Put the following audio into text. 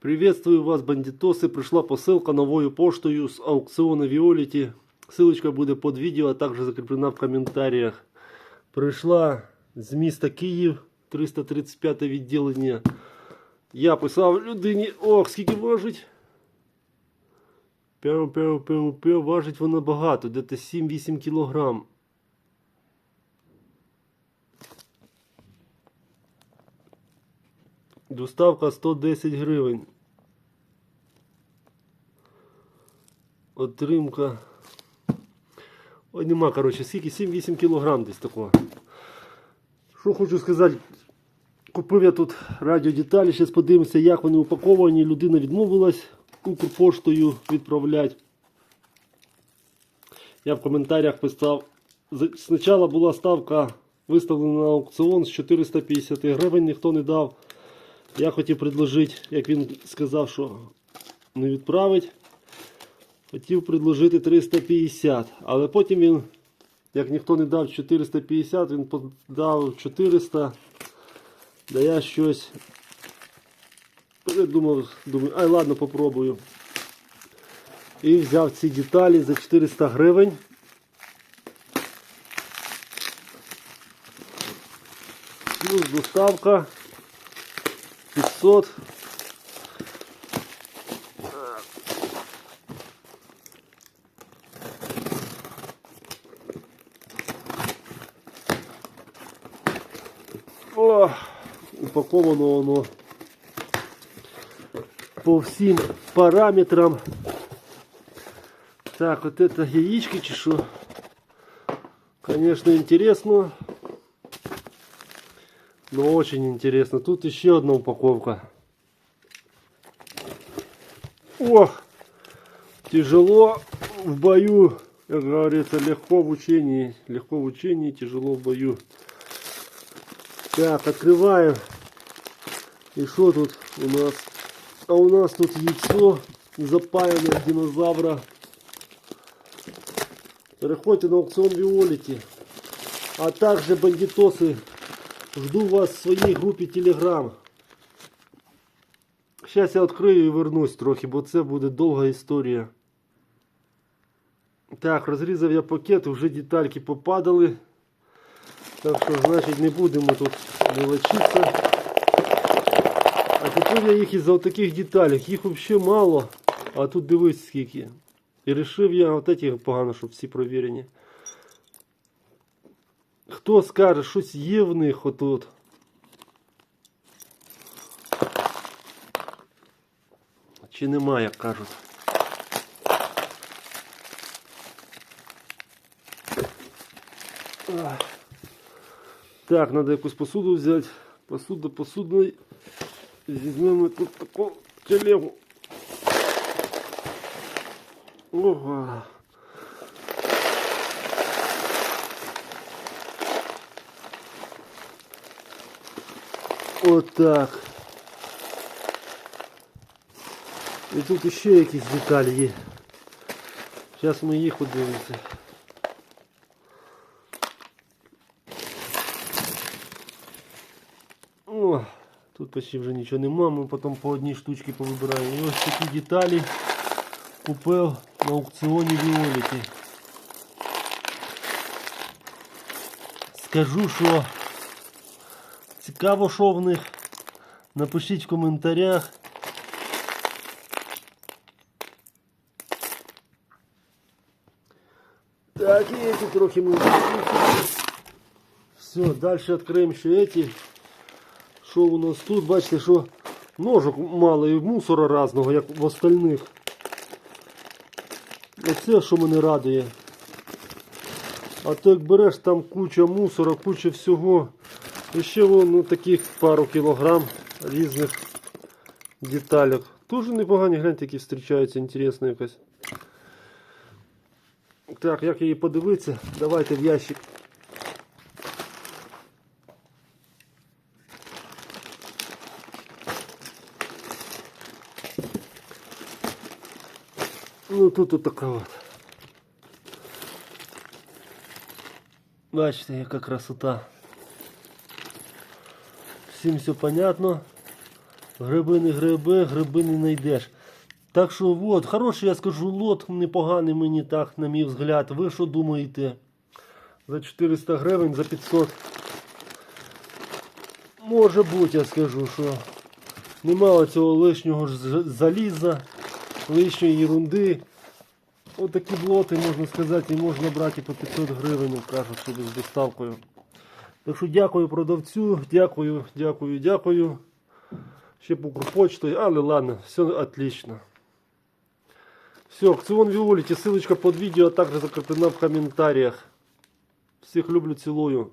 Приветствую вас, бандитоси. Прийшла посилка новою поштою з аукціону Віоліті. Ссылочка буде під відео, а також закріплена в коментарях. Прийшла з міста Київ, 335 відділення. Я писав людині, ох, скільки важить. Пяу, пяу, пяу, пяу, важить вона багато, десь 7-8 кілограм. Доставка 110 гривень. Отримка. Ой, нема, коротше, скільки 7-8 кілограм десь такого. Що хочу сказати, купив я тут радіодеталі, зараз подивимося, як вони упаковані. Людина відмовилась Укрпоштою відправляти. Я в коментарях писав. Спочатку була ставка виставлена на аукціон з 450 гривень, ніхто не дав. Я хотів предложити, як він сказав, що не відправить. Хотів предложити 350, але потім він, як ніхто не дав 450, він подав 400. Да я щось придумав, думаю, ай ладно, попробую. І взяв ці деталі за 400 гривень. Плюс доставка 500. О, упаковано воно по всім параметрам. Так, вот это яички що? Конечно, интересно. Но очень интересно. Тут еще одна упаковка. Ох! Тяжело в бою, как говорится, легко в учении. Легко в учении, тяжело в бою. Так, открываем. И что тут у нас? А у нас тут яйцо запаянное динозавра. Переходьте на аукцион Виолити. А также бандитосы. Жду вас в своей группе Telegram. Сейчас я відкрию і вернусь трохи, бо це буде довга історія. Так, розрізав я пакет, вже детальки попадали. Так що, значить, не будемо тут мелочитися. А тепер я їх із-за таких деталей. Їх взагалі мало. А тут дивись скільки. І вирішив я от ці погано, щоб всі провірені. Хто скаже, щось є в них отут? Чи немає, як кажуть. Так, треба якусь посуду взяти. Посуда, посудної. Візьмемо тут таку телегу. Ого. Отак. І тут ще якісь деталі є. Зараз ми їх подивимося. О, тут почти вже нічого нема, ми потім по одній штучці повибираємо. І ось такі деталі купив на аукціоні Віоліті. Скажу, що Цікаво, що в них. Напишіть в коментарях. Так, і эти трохи ми Все, далі відкриємо ще эти. Що у нас тут? Бачите, що ножок мало і мусора різного, як в остальних. Оце, що мене радує. А то як береш там куча мусора, куча всього. І ще вон ну, таких пару кілограм різних деталек. Тоже непогані, гляньте, які зустрічаються, інтересна якась. Так, як її подивитися? Давайте в ящик. Ну тут от така от. Бачите, яка красота. Всім все понятно. Гриби не гриби, гриби не знайдеш. Так що от, хороший, я скажу, лот непоганий мені так, на мій взгляд. Ви що думаєте? За 400 гривень, за 500. Може бути, я скажу, що немало цього лишнього заліза, лишньої ерунди. Отакі блоти, можна сказати, і можна брати по 500 гривень, кажуть, собі з доставкою. Так що дякую продавцю, дякую, дякую, дякую. Ще по Укрпочтою, але ладно, все отлично. Все, аукцион Виолити, ссылочка под видео, а также закреплена в комментариях. Всех люблю, целую.